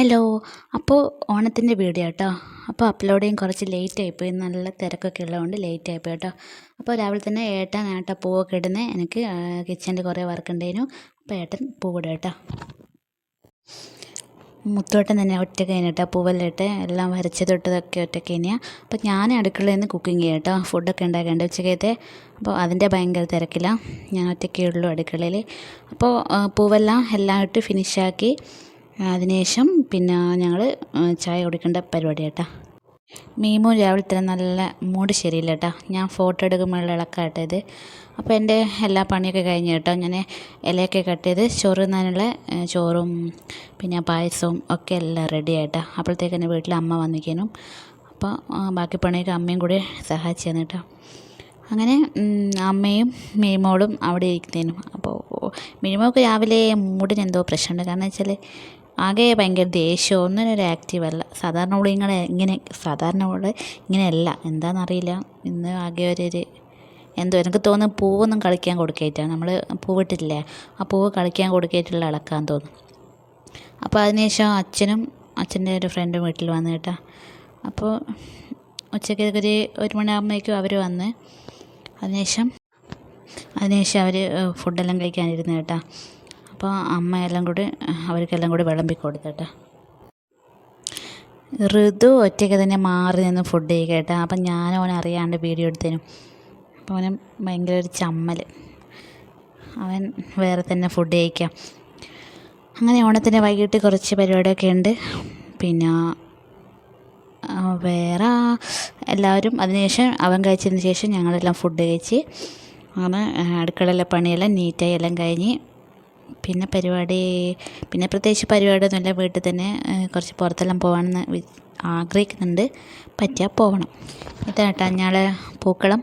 Hello അപ്പോൾ ഓണത്തിന്റെ video കേട്ടോ അപ്പോൾ അപ്ലോഡ് ചെയ്യാൻ കുറച്ച് ലേറ്റ് ആയിപ്പോയി നല്ല തിരക്കൊക്കെ ഉള്ളതുകൊണ്ട് ലേറ്റ് ആയിപ്പോയി കേട്ടോ അപ്പോൾ രാവിലെ തന്നെ ഏട്ടൻ ഏട്ടൻ പൂവൊക്കെ ഇടുന്നത് എനിക്ക് കിച്ചണിൽ കുറേ വർക്ക് ഉണ്ടായിരുന്നു അപ്പോൾ ഏട്ടൻ പൂവിടും കേട്ടോ മുത്തോട്ടം തന്നെ ഒറ്റയ്ക്ക് പൂവെല്ലാം ഇട്ട് എല്ലാം വരച്ച് തൊട്ടതൊക്കെ ഒറ്റയ്ക്ക് തന്നെയാണ് അപ്പോൾ ഞാൻ അടുക്കളയിൽ നിന്ന് കുക്കിംഗ് ചെയ്യാം കേട്ടോ ഫുഡൊക്കെ ഉണ്ടാക്കേണ്ട ഉച്ചക്കത്തെ. അപ്പോൾ അതിന്റെ ഭയങ്കര തിരക്കിലാണ് ഞാൻ ഒറ്റയ്ക്കേ ഉള്ളൂ അടുക്കളയിൽ അപ്പോൾ പൂവെല്ലാം എല്ലാം ഇട്ട് ഫിനിഷാക്കി അതിനുശേഷം പിന്നെ ഞങ്ങൾ ചായ കുടിക്കേണ്ട പരിപാടി കേട്ടോ മീമു രാവിലെ തന്നെ നല്ല മൂഡ് ശരിയില്ല കേട്ടോ ഞാൻ ഫോട്ടോ എടുക്കുമ്പോഴുള്ള ഇളക്കാട്ടെ ഇത്. അപ്പോൾ എന്റെ എല്ലാ പണിയൊക്കെ കഴിഞ്ഞ് കേട്ടോ ഞാൻ ഇലയൊക്കെ കട്ട് ചെയ്ത് ചോറ് തിന്നാനുള്ള ചോറും പിന്നെ പായസവും ഒക്കെ എല്ലാം റെഡി ആയിട്ടാ അപ്പോഴത്തേക്ക് എന്റെ വീട്ടിൽ അമ്മ വന്നിരിക്കാനും അപ്പോൾ ബാക്കി പണിയൊക്കെ അമ്മയും കൂടി സഹായിച്ചു കേട്ടോ അങ്ങനെ അമ്മയും മീമോളും അവിടെ ഇരിക്കുന്നതിനും അപ്പോൾ മീമോക്ക് രാവിലെ മൂടിന് എന്തോ പ്രശ്നമുണ്ട്. കാരണം വെച്ചാൽ ആകെ ഭയങ്കര ദേഷ്യം ഒന്നിനും ഒരു ആക്റ്റീവ് സാധാരണ അവൾ ഇങ്ങനെ ഇങ്ങനെ സാധാരണ അവൾ ഇങ്ങനെയല്ല. എന്താണെന്നറിയില്ല ഇന്ന് ആകെ ഒരു എന്തോ എനിക്ക് തോന്നുന്നു പൂവൊന്നും കളിക്കാൻ കൊടുക്കേറ്റാണ് നമ്മൾ പൂവിട്ടില്ലേ ആ പൂവ് കളിക്കാൻ കൊടുക്കേറ്റുള്ള ഇളക്കാൻ തോന്നും അപ്പോൾ അതിനുശേഷം അച്ഛനും അച്ഛന്റെ ഒരു ഫ്രണ്ടും വീട്ടിൽ വന്നു കേട്ടോ. അപ്പോൾ ഉച്ചയ്ക്ക് ഒരു ഒരു മണിയാകുമ്പോഴേക്കും അവർ വന്ന് അതിനുശേഷം അതിനുശേഷം അവർ ഫുഡെല്ലാം കഴിക്കാനിരുന്നു കേട്ടോ. അപ്പോൾ അമ്മ എല്ലാം കൂടി അവർക്കെല്ലാം കൂടി വിളമ്പി കൊടുത്തിട്ട്. ഋതു ഒറ്റയ്ക്ക് തന്നെ മാറി നിന്ന് ഫുഡ് കഴിക്കുക അപ്പം ഞാൻ അവനെ അറിയാണ്ട് വീഡിയോ എടുത്തേനും. അപ്പോൾ അവന് ഭയങ്കര ഒരു ചമ്മൽ അവൻ വേറെ തന്നെ ഫുഡ് കഴിക്കാം. അങ്ങനെ ഓണത്തിന് വൈകിട്ട് കുറച്ച് പരിപാടിയൊക്കെ ഉണ്ട്. പിന്നെ വേറെ എല്ലാവരും അതിനുശേഷം അവൻ കഴിച്ചതിന് ശേഷം ഞങ്ങളെല്ലാം ഫുഡ് കഴിച്ച് അങ്ങനെ അടുക്കളയിലെ പണിയെല്ലാം നീറ്റായി എല്ലാം കഴിഞ്ഞ് പിന്നെ പരിപാടി പിന്നെ പ്രത്യേകിച്ച് പരിപാടിയൊന്നുമില്ല. വീട്ടിൽ തന്നെ കുറച്ച് പുറത്തെല്ലാം പോകണമെന്ന് ആഗ്രഹിക്കുന്നുണ്ട്. പറ്റിയാൽ പോകണം ഇതാട്ടാ ഞങ്ങളെ പൂക്കളം.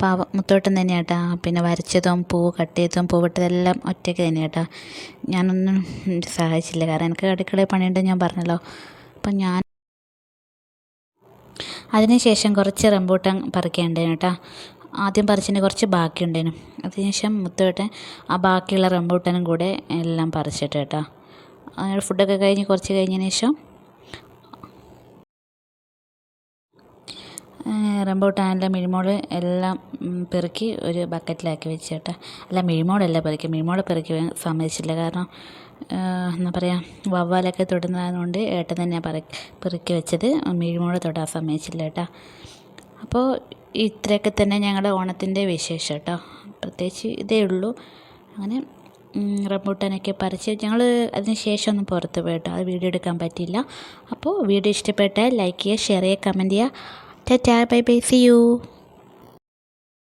പാവ മുത്തോട്ടം തന്നെയാട്ടാ. പിന്നെ വരച്ചതും പൂവ് കട്ട് ചെയ്തതും പൂവിട്ടതെല്ലാം ഒറ്റയ്ക്ക് തന്നെയാട്ടാ. ഞാനൊന്നും സഹായിച്ചില്ല. കാരണം എനിക്ക് അടുക്കളയിൽ പണിയുണ്ട് ഞാൻ പറഞ്ഞല്ലോ. അപ്പം ഞാൻ അതിനുശേഷം കുറച്ച് റംബൂട്ടാൻ പറിക്കാനുണ്ടായിരുന്നു കേട്ടോ ആദ്യം പറിച്ചതിന് കുറച്ച് ബാക്കിയുണ്ടായിരുന്നു അതിനുശേഷം മുത്തുവേട്ടൻ ആ ബാക്കിയുള്ള റംബൂട്ടനും കൂടെ എല്ലാം പറിച്ചിട്ട് കേട്ടോ. ഫുഡൊക്കെ കഴിഞ്ഞ് കുറച്ച് കഴിഞ്ഞതിന് ശേഷം റംബൂട്ടാനിലെ മിഴിമോൾ എല്ലാം പെറുക്കി ഒരു ബക്കറ്റിലാക്കി വെച്ച് കേട്ടോ. അല്ല മിഴിമോളല്ല പെറുക്കി മിഴിമോൾ പെറുക്കി സമ്മതിച്ചില്ല. കാരണം എന്താ പറയുക വവ്വാലൊക്കെ തൊടുന്നതുകൊണ്ട് ഏട്ടൻ തന്നെയാണ് പറ പെറുക്കി വെച്ചത്. മിഴിമോൾ തൊടാൻ സമ്മതിച്ചില്ല കേട്ടോ. അപ്പോൾ ഇത്രയൊക്കെ തന്നെ ഞങ്ങളുടെ ഓണത്തിന്റെ വിശേഷം കേട്ടോ പ്രത്യേകിച്ച് ഇതേ ഉള്ളൂ. അങ്ങനെ റംബൂട്ടാനൊക്കെ പറിച്ച് ഞങ്ങൾ അതിന് ശേഷം ഒന്ന് പുറത്ത് പോയി കേട്ടോ അത് വീഡിയോ എടുക്കാൻ പറ്റിയില്ല. അപ്പോൾ വീഡിയോ ഇഷ്ടപ്പെട്ടാൽ ലൈക്ക് ചെയ്യുക ഷെയർ ചെയ്യുക കമന്റ് ചെയ്യുക. Tata bye bye. See you